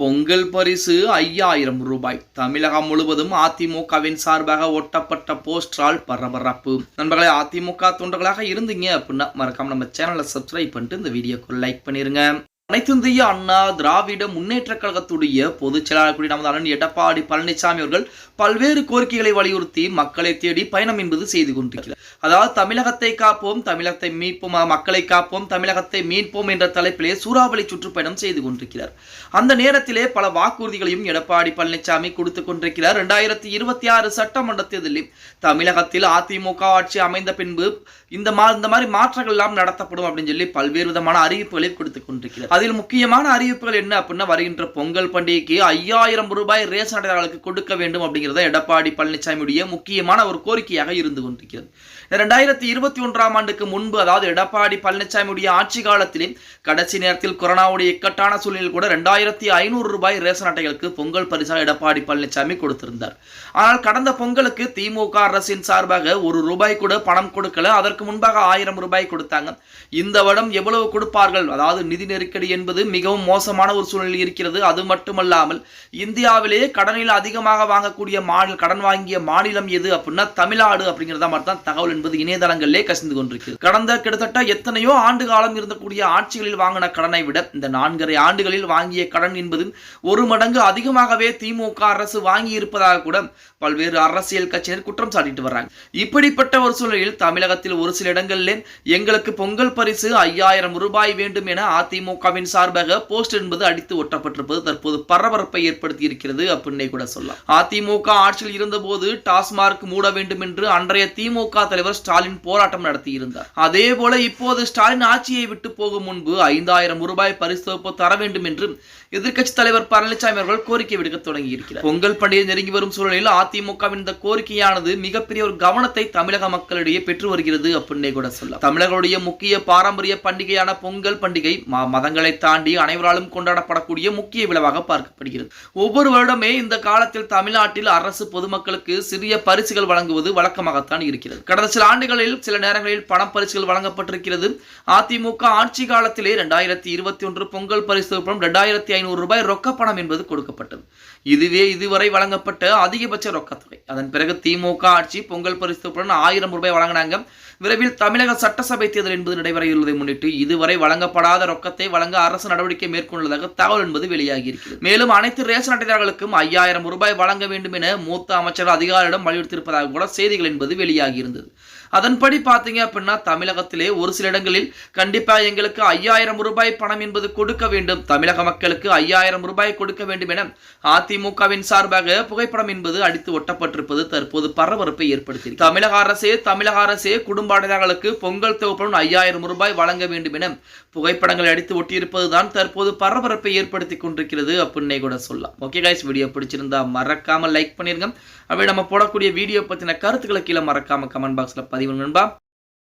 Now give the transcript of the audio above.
பொங்கல் பரிசு ஐயாயிரம் ரூபாய். தமிழகம் முழுவதும் அதிமுகவின் சார்பாக ஒட்டப்பட்ட போஸ்டரால் பரபரப்பு. நண்பர்களே அதிமுக தொண்டர்களாக இருந்தீங்க அப்படின்னா மறக்காம நம்ம சேனலை சப்ஸ்கிரைப் பண்ணிட்டு இந்த வீடியோக்கு லைக் பண்ணிருங்க. அனைத்திந்திய அண்ணா திராவிட முன்னேற்ற கழகத்துடைய பொதுச் செயலாளர் கூடிய நமது அண்ணன் எடப்பாடி பழனிசாமி அவர்கள் பல்வேறு கோரிக்கைகளை வலியுறுத்தி மக்களை தேடி பயணம் என்பது செய்து கொண்டிருக்கிறார் அதாவது தமிழகத்தை காப்போம் தமிழகத்தை மீட்போம் மக்களை காப்போம் தமிழகத்தை மீட்போம் என்ற தலைப்பிலே சூறாவளி சுற்றுப்பயணம் செய்து கொண்டிருக்கிறார். அந்த நேரத்திலே பல வாக்குறுதிகளையும் எடப்பாடி பழனிசாமி கொடுத்து கொண்டிருக்கிறார். இரண்டாயிரத்தி இருபத்தி ஆறு சட்டமன்ற தேர்தலில் தமிழகத்தில் அதிமுக ஆட்சி அமைந்த பின்பு இந்த மா இந்த மாதிரி மாற்றங்கள் எல்லாம் நடத்தப்படும் அப்படின்னு சொல்லி பல்வேறு விதமான அறிவிப்புகளை கொடுத்து கொண்டிருக்கிறார். அதில் முக்கியமான அறிவிப்புகள் என்ன அப்படின்னா வருகின்ற பொங்கல் பண்டிகைக்கு ஐயாயிரம் ரூபாய் ரேஷன் அடையாளர்களுக்கு கொடுக்க வேண்டும் அப்படிங்கிறத எடப்பாடி பழனிசாமியுடைய முக்கியமான ஒரு கோரிக்கையாக இருந்து கொண்டிருக்கிறது. ரெண்டாயிரத்தி இருபத்தி ஒன்றாம் ஆண்டுக்கு முன்பு அதாவது எடப்பாடி பழனிசாமியுடைய ஆட்சி காலத்திலே கடைசி நேரத்தில் கொரோனாவுடைய இக்கட்டான சூழ்நிலையில் கூட ரெண்டாயிரத்தி ஐநூறு ரூபாய் ரேஷன் அட்டைகளுக்கு பொங்கல் பரிசாக எடப்பாடி பழனிசாமி கொடுத்திருந்தார். ஆனால் கடந்த பொங்கலுக்கு திமுக அரசின் சார்பாக ஒரு ரூபாய் கூட பணம் கொடுக்கல. அதற்கு முன்பாக ஆயிரம் ரூபாய் கொடுத்தாங்க. இந்த வருடம் எவ்வளவு கொடுப்பார்கள்? அதாவது நிதி நெருக்கடி நெருக்கடி என்பது மிகவும் மோசமான ஒரு சூழ்நிலை இருக்கிறது. அது மட்டுமல்லாமல் இந்தியாவிலேயே கடனில் அதிகமாக வாங்கக்கூடிய மாநில கடன் வாங்கிய மாநிலம் எது அப்படின்னா தமிழ்நாடு அப்படிங்கிறத மாதிரி தான் தகவல் என்பது இணையதளங்களிலே கசிந்து கொண்டிருக்கிறது கடந்த கிட்டத்தட்ட எத்தனையோ ஆண்டு காலம் இருந்தக்கூடிய ஆட்சிகளில் வாங்கின கடனை விட இந்த நான்கரை ஆண்டுகளில் வாங்கிய கடன் என்பது ஒரு மடங்கு அதிகமாகவே திமுக அரசு வாங்கி இருப்பதாக கூட பல்வேறு அரசியல் கட்சியினர் குற்றம் சாட்டிட்டு வர்றாங்க. இப்படிப்பட்ட ஒரு சூழ்நிலையில் தமிழகத்தில் ஒரு சில இடங்களில் எங்களுக்கு பொங்கல் பரிசு ஐயாயிரம் ரூபாய் வேண்டும் என அதிமுக அதிமுகவின் சார்பாக போஸ்ட் என்பது அடித்து ஒட்டப்பட்டிருப்பது தற்போது பரபரப்பை ஏற்படுத்தி இருக்கிறது அப்படின்னே கூட சொல்லலாம். அதிமுக ஆட்சியில் இருந்தபோது டாஸ்மார்க் மூட வேண்டும் என்று அன்றைய திமுக தலைவர் ஸ்டாலின் போராட்டம் நடத்தியிருந்தார். அதே போல இப்போது ஸ்டாலின் ஆட்சியை விட்டு போகும் முன்பு ஐந்தாயிரம் ரூபாய் பரிசு தொகுப்பு தர வேண்டும் என்று எதிர்க்கட்சி தலைவர் பழனிசாமி அவர்கள் கோரிக்கை விடுக்க தொடங்கி இருக்கிறார் பொங்கல் பண்டிகை நெருங்கி வரும் சூழலில் அதிமுகவின் இந்த கோரிக்கையானது மிகப்பெரிய ஒரு கவனத்தை தமிழக மக்களிடையே பெற்று வருகிறது அப்படின்னே கூட சொல்லலாம். தமிழர்களுடைய முக்கிய பாரம்பரிய பண்டிகையான பொங்கல் பண்டிகை மதங்களை தாண்டி அனைவராலும் கொண்டாடப்படக்கூடிய முக்கிய விழாவாக பார்க்கப்படுகிறது. ஒவ்வொரு வருடமே இந்த காலத்தில் தமிழ்நாட்டில் அரசு பொதுமக்களுக்கு சிறிய பரிசுகள் வழங்குவது வழக்கமாகத்தான் இருக்கிறது. கடந்த சில ஆண்டுகளில் சில நேரங்களில் பணம் பரிசுகள் வழங்கப்பட்டிருக்கிறது. அதிமுக ஆட்சி காலத்திலே ரெண்டாயிரத்தி இருபத்தி ஒன்று பொங்கல் பரிசு தொகுப்பிலும் ரெண்டாயிரத்தி ஐநூறு ரூபாய் ரொக்க பணம் என்பது கொடுக்கப்பட்டது. இதுவே இதுவரை வழங்கப்பட்ட அதிகபட்ச ரொக்கத்தொகை அதன் பிறகு திமுக ஆட்சி பொங்கல் பரிசு ஆயிரம் ரூபாய் வழங்கினாங்க. விரைவில் தமிழக சட்டசபை தேர்தல் என்பது நடைபெறவுள்ளதை முன்னிட்டு இதுவரை வழங்கப்படாத ரொக்கத்தை வழங்க அரசு நடவடிக்கை மேற்கொண்டுள்ளதாக தகவல் என்பது வெளியாகி இருக்கிறது மேலும் அனைத்து ரேஷன் அட்டைதாரர்களுக்கும் ஐயாயிரம் ரூபாய் வழங்க வேண்டும் என மூத்த அமைச்சர் அதிகாரிடம் வலியுறுத்தியிருப்பதாக கூட செய்திகள் என்பது வெளியாகி இருந்தது அதன்படி பார்த்தீங்க அப்படின்னா தமிழகத்திலே ஒரு சில இடங்களில் கண்டிப்பா எங்களுக்கு ஐயாயிரம் ரூபாய் பணம் என்பது கொடுக்க வேண்டும். தமிழக மக்களுக்கு ஐயாயிரம் ரூபாய் கொடுக்க வேண்டும் என அதிமுகவின் சார்பாக புகைப்படம் என்பது அடித்து செய்யப்பட்டிருப்பது தற்போது பரபரப்பை ஏற்படுத்தி தமிழக அரசே தமிழக அரசே குடும்ப அடையாளர்களுக்கு பொங்கல் தொகுப்புடன் ஐயாயிரம் ரூபாய் வழங்க வேண்டும் என புகைப்படங்கள் அடித்து ஒட்டியிருப்பதுதான் தற்போது பரபரப்பை ஏற்படுத்தி கொண்டிருக்கிறது அப்படின்னே கூட சொல்லலாம். ஓகே கைஸ் வீடியோ பிடிச்சிருந்தா மறக்காம லைக் பண்ணிருங்க. அப்படியே நம்ம போடக்கூடிய வீடியோ பத்தின கருத்துக்களை கீழே மறக்காம கமெண்ட் பாக்ஸ்ல பதிவு நண்பா.